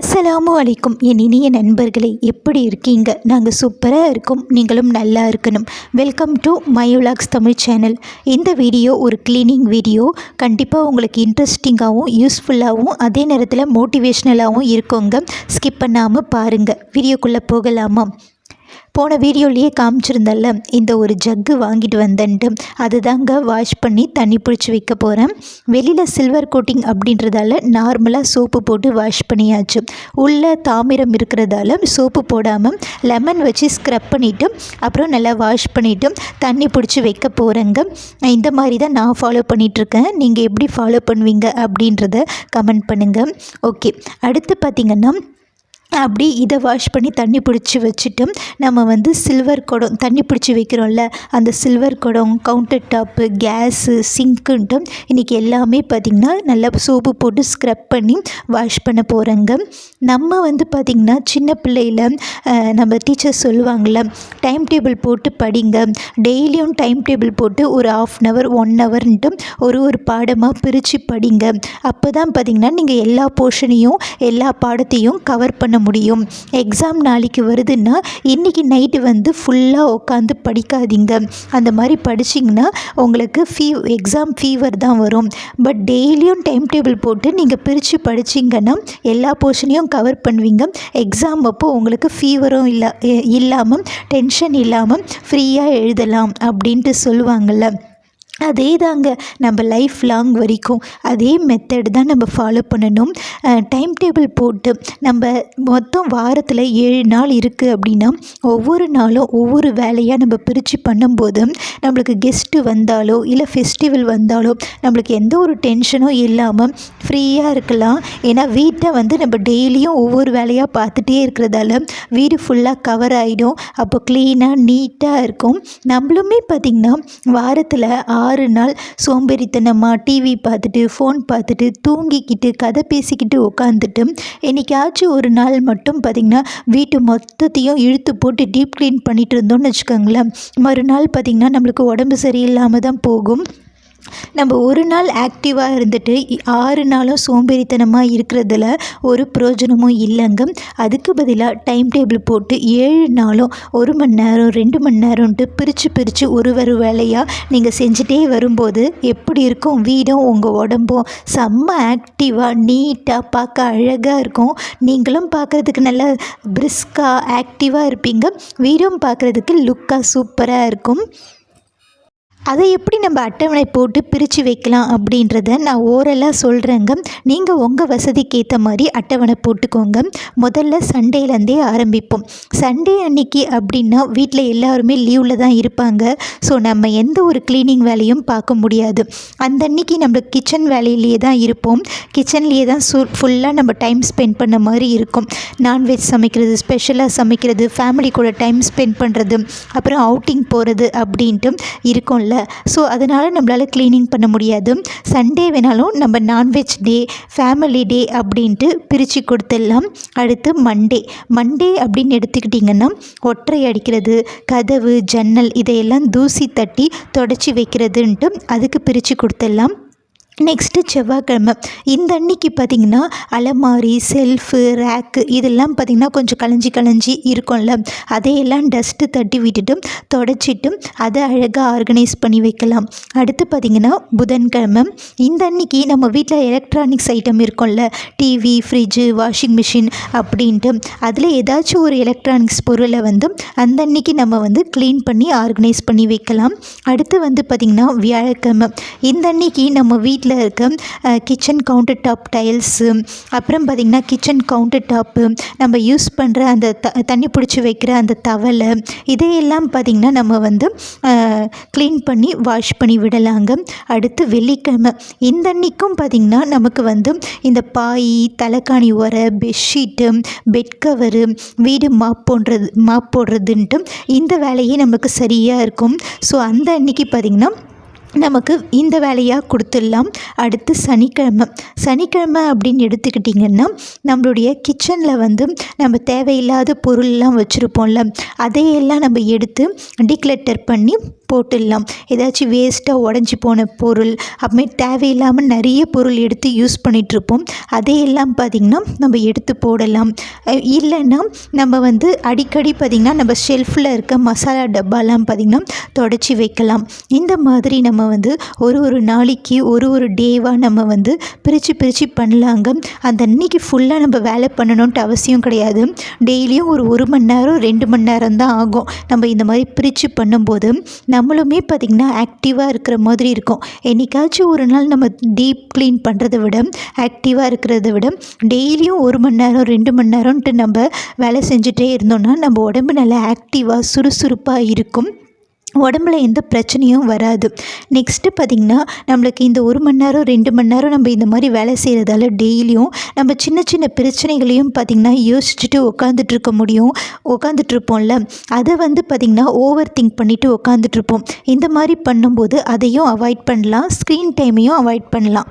அஸ்ஸலாமு அலைக்கும். என் இனிய நண்பர்களே எப்படி இருக்கீங்க? நாங்கள் சூப்பராக இருக்கோம். நீங்களும் நல்லா இருக்கணும். வெல்கம் டு மயோலாக்ஸ் தமிழ் சேனல் இந்த வீடியோ ஒரு க்ளீனிங் வீடியோ. கண்டிப்பாக உங்களுக்கு இன்ட்ரெஸ்டிங்காகவும் யூஸ்ஃபுல்லாகவும் அதே நேரத்தில் மோட்டிவேஷ்னலாகவும் இருக்குங்க. ஸ்கிப் பண்ணாமல் பாருங்கள் வீடியோக்குள்ளே போகலாமா? போன வீடியோலேயே காமிச்சிருந்தல்ல இந்த ஒரு ஜக்கு வாங்கிட்டு வந்தேன்ட்டு. அதுதாங்க வாஷ் பண்ணி தண்ணி பிடிச்சி வைக்க போகிறேன் வெளியில் சில்வர் கோட்டிங் அப்படின்றதால நார்மலாக சோப்பு போட்டு வாஷ் பண்ணியாச்சு. உள்ளே தாமிரம் இருக்கிறதால சோப்பு போடாமல் லெமன் வச்சு ஸ்க்ரப் பண்ணிவிட்டு அப்புறம் நல்லா வாஷ் பண்ணிவிட்டு தண்ணி பிடிச்சி வைக்க போகிறேங்க இந்த மாதிரி தான் நான் ஃபாலோ பண்ணிகிட்ருக்கேன் நீங்கள் எப்படி ஃபாலோ பண்ணுவீங்க அப்படின்றத கமெண்ட் பண்ணுங்கள் ஓகே அடுத்து பார்த்திங்கன்னா அப்படி இதை வாஷ் பண்ணி தண்ணி பிடிச்சி வச்சுட்டு நம்ம வந்து சில்வர் குடம் தண்ணி பிடிச்சி வைக்கிறோம்ல அந்த சில்வர் குடம் கவுண்டர் டாப்பு கேஸு சிங்க்குன்ட்டு இன்றைக்கி எல்லாமே பார்த்திங்கன்னா நல்லா சோப்பு போட்டு ஸ்க்ரப் பண்ணி வாஷ் பண்ண போகிறேங்க நம்ம வந்து பார்த்திங்கன்னா சின்ன பிள்ளையில் நம்ம டீச்சர் சொல்லுவாங்கள்ல டைம் டேபிள் போட்டு படிங்க. டெய்லியும் டைம் டேபிள் போட்டு ஒரு ஆஃப் அன் ஹவர் ஒன் ஹவர்ன்ட்டு ஒரு ஒரு பாடமாக பிரித்து படிங்க. அப்போ தான் பார்த்திங்கன்னா நீங்கள் எல்லா போர்ஷனையும் எல்லா பாடத்தையும் கவர் பண்ண முடியும். எக்ஸாம் நாளைக்கு வருதுன்னா இன்றைக்கி நைட்டு வந்து ஃபுல்லாக உட்காந்து படிக்காதீங்க. அந்த மாதிரி படிச்சிங்கன்னா உங்களுக்கு ஃபீ எக்ஸாம் ஃபீவர் தான் வரும். பட் டெய்லியும் டைம் டேபிள் போட்டு நீங்கள் பிரித்து படிச்சிங்கன்னா எல்லா போர்ஷனையும் கவர் பண்ணுவீங்க. எக்ஸாம் அப்போ உங்களுக்கு ஃபீவரும் இல்லை இல்லாமல் டென்ஷன் இல்லாமல் ஃப்ரீயாக எழுதலாம் அப்படின்ட்டு சொல்லுவாங்கள்ல அதே தாங்க நம்ம லைஃப் லாங் வரைக்கும். அதே மெத்தட் தான் நம்ம ஃபாலோ பண்ணணும். டைம் டேபிள் போட்டு நம்ம மொத்தம் வாரத்தில் ஏழு நாள் இருக்குது அப்படின்னா ஒவ்வொரு நாளும் ஒவ்வொரு வேலையாக நம்ம பிரித்து பண்ணும்போது நம்மளுக்கு கெஸ்ட்டு வந்தாலோ இல்லை ஃபெஸ்டிவல் வந்தாலோ நம்மளுக்கு எந்த ஒரு டென்ஷனும் இல்லாமல் ஃப்ரீயாக இருக்கலாம். ஏன்னா வீட்டை வந்து நம்ம டெய்லியும் ஒவ்வொரு வேலையாக பார்த்துட்டே இருக்கிறதால வீடு ஃபுல்லாக கவர் ஆகிடும் அப்போ க்ளீனாக நீட்டாக இருக்கும். நம்மளுமே பார்த்திங்கன்னா வாரத்தில் ஆறு நாள் சோம்பேறித்தனமாக டிவி பார்த்துட்டு ஃபோன் பார்த்துட்டு தூங்கிக்கிட்டு கதை பேசிக்கிட்டு உட்காந்துட்டு என்றைக்காச்சும் ஒரு நாள் மட்டும் பார்த்திங்கன்னா வீட்டு மொத்தத்தையும் இழுத்து போட்டு டீப் க்ளீன் பண்ணிகிட்டு இருந்தோம்னு வச்சுக்கோங்களேன். மறுநாள் பார்த்திங்கன்னா நம்மளுக்கு உடம்பு சரியில்லாமல் தான் போகும். நம்ம ஒரு நாள் ஆக்டிவாக இருந்துட்டு ஆறு நாளும் சோம்பேறித்தனமாக இருக்கிறதுல ஒரு பிரயோஜனமும் இல்லைங்க. அதுக்கு பதிலாக டைம் டேபிள் போட்டு ஏழு நாளும் ஒரு மணி நேரம் ரெண்டு மணி நேரம்ன்ட்டு பிரித்து பிரித்து ஒரு ஒரு வேலையாக நீங்கள் செஞ்சுட்டே வரும்போது எப்படி இருக்கும்? வீடும் உங்கள் உடம்பும் செம்ம ஆக்டிவாக நீட்டாக பார்க்க அழகாக இருக்கும். நீங்களும் பார்க்குறதுக்கு நல்ல பிரிஸ்காக ஆக்டிவாக இருப்பீங்க. வீடும் பார்க்குறதுக்கு லுக்காக சூப்பராக இருக்கும். அதை எப்படி நம்ம அட்டவணை போட்டு பிரித்து வைக்கலாம் அப்படின்றத நான் ஓரலாக சொல்கிறேங்க நீங்கள் உங்கள் வசதிக்கு ஏற்ற மாதிரி அட்டவணை போட்டுக்கோங்க. முதல்ல சண்டேலேருந்தே ஆரம்பிப்போம். சண்டே அன்னைக்கு அப்படின்னா வீட்டில் எல்லாருமே லீவில் தான் இருப்பாங்க. ஸோ நம்ம எந்த ஒரு க்ளீனிங் வேலையும் பார்க்க முடியாது. அந்த அன்னைக்கு நம்ம கிச்சன் வேலையிலேயே தான் இருப்போம். கிச்சன்லேயே தான் சு ஃபுல்லாக நம்ம டைம் ஸ்பெண்ட் பண்ண மாதிரி இருக்கும். நான்வெஜ் சமைக்கிறது ஸ்பெஷலாக சமைக்கிறது ஃபேமிலி கூட டைம் ஸ்பெண்ட் பண்ணுறது அப்புறம் அவுட்டிங் போகிறது அப்படின்ட்டு இருக்கும்ல ஸோ அதனால் நம்மளால் க்ளீனிங் பண்ண முடியாது. சண்டே வேணாலும் நம்ம நான்வெஜ் டே ஃபேமிலி டே அப்படின்ட்டு பிரித்து கொடுத்துடலாம். அடுத்து மண்டே மண்டே அப்படின்னு எடுத்துக்கிட்டிங்கன்னா ஒற்றை அடிக்கிறது கதவு ஜன்னல் இதையெல்லாம் தூசி தட்டி தொடச்சி வைக்கிறதுன்ட்டு அதுக்கு பிரித்து கொடுத்துடலாம். நெக்ஸ்ட்டு செவ்வாய்க்கிழமை. இந்த அன்னைக்கு பார்த்திங்கன்னா அலமாரி செல்ஃபு ரேக்கு இதெல்லாம் பார்த்திங்கன்னா கொஞ்சம் கலைஞ்சி கலைஞ்சி இருக்கும்ல. அதையெல்லாம் டஸ்ட்டு தட்டி விட்டுட்டு தொடச்சிட்டு அதை அழகாக ஆர்கனைஸ் பண்ணி வைக்கலாம். அடுத்து பார்த்திங்கன்னா புதன்கிழமை. இந்த அன்னைக்கு நம்ம வீட்டில் எலக்ட்ரானிக்ஸ் ஐட்டம் இருக்கும்ல. டிவி ஃப்ரிட்ஜு வாஷிங் மிஷின் அப்படின்ட்டு. அதில் ஏதாச்சும் ஒரு எலக்ட்ரானிக்ஸ் பொருளை வந்து அந்த அன்னைக்கு நம்ம வந்து க்ளீன் பண்ணி ஆர்கனைஸ் பண்ணி வைக்கலாம். அடுத்து வந்து பார்த்திங்கன்னா வியாழக்கிழமை. இந்த அன்னைக்கு நம்ம வீட்டில் இருக்க கிச்சன் கவுண்டர் டாப் டைல்ஸு அப்புறம் பார்த்திங்கன்னா கிச்சன் கவுண்டர் டாப்பு நம்ம யூஸ் பண்ணுற அந்த த தண்ணி பிடிச்சி வைக்கிற அந்த தவளை இதையெல்லாம் பார்த்திங்கன்னா நம்ம வந்து க்ளீன் பண்ணி வாஷ் பண்ணி விடலாங்க. அடுத்து வெள்ளிக்கிழமை. இந்த அன்னைக்கும் பார்த்திங்கன்னா நமக்கு வந்து இந்த பாய் தலைக்காணி உரை பெட்ஷீட்டு பெட் கவரு வீடு மாப் போடுறது மாப் போடுறதுன்ட்டு இந்த வேலையே நமக்கு சரியாக இருக்கும். ஸோ அந்த அன்னைக்கு பார்த்திங்கன்னா நமக்கு இந்த வேலையாக கொடுத்துடலாம். அடுத்து சனிக்கிழமை. சனிக்கிழமை அப்படின்னு எடுத்துக்கிட்டிங்கன்னா நம்மளுடைய கிச்சனில் வந்து நம்ம தேவையில்லாத பொருள்லாம் வச்சுருப்போம்ல அதையெல்லாம் நம்ம எடுத்து டிக்ளட்டர் பண்ணி போட்டுடலாம். ஏதாச்சும் வேஸ்ட்டாக உடஞ்சி போன பொருள் அப்புறமே தேவையில்லாமல் நிறைய பொருள் எடுத்து யூஸ் பண்ணிகிட்ருப்போம் அதையெல்லாம் பார்த்திங்கன்னா நம்ம எடுத்து போடலாம். இல்லைன்னா நம்ம வந்து அடிக்கடி பார்த்திங்கன்னா நம்ம ஷெல்ஃபில் இருக்க மசாலா டப்பாலாம் பார்த்திங்கன்னா தொடச்சி வைக்கலாம். இந்த மாதிரி நம்ம வந்து ஒரு ஒரு நாளைக்கு ஒரு ஒரு டேவாக நம்ம வந்து பிரித்து பிரித்து பண்ணலாங்க. அந்த அன்னைக்கு ஃபுல்லாக நம்ம வேலை பண்ணணுன்ட்டு அவசியம் கிடையாது. டெய்லியும் ஒரு ஒரு மணி நேரம் ரெண்டு மணி நேரம் தான் ஆகும். நம்ம இந்த மாதிரி பிரித்து பண்ணும்போது நம்மளுமே பார்த்திங்கன்னா ஆக்டிவாக இருக்கிற மாதிரி இருக்கும். என்னைக்காச்சும் ஒரு நாள் நம்ம டீப் க்ளீன் பண்ணுறத விட ஆக்டிவாக இருக்கிறத விட டெய்லியும் ஒரு மணி நேரம் ரெண்டு மணி நேரம்ன்ட்டு நம்ம வேலை செஞ்சுட்டே இருந்தோம்னா நம்ம உடம்பு நல்லா ஆக்டிவாக சுறுசுறுப்பாக இருக்கும். உடம்புல எந்த பிரச்சனையும் வராது. நெக்ஸ்ட்டு பார்த்திங்கன்னா நம்மளுக்கு இந்த ஒரு மணி நேரம் ரெண்டு மணி நேரம் நம்ம இந்த மாதிரி வேலை செய்கிறதால டெய்லியும் நம்ம சின்ன சின்ன பிரச்சனைகளையும் பார்த்திங்கன்னா யோசிச்சுட்டு உட்காந்துட்ருக்க முடியும். உட்காந்துட்ருப்போம்ல அதை வந்து பார்த்திங்கன்னா ஓவர் திங்க் பண்ணிவிட்டு உட்காந்துட்ருப்போம் இந்த மாதிரி பண்ணும்போது அதையும் அவாய்ட் பண்ணலாம். ஸ்க்ரீன் டைமையும் அவாய்ட் பண்ணலாம்.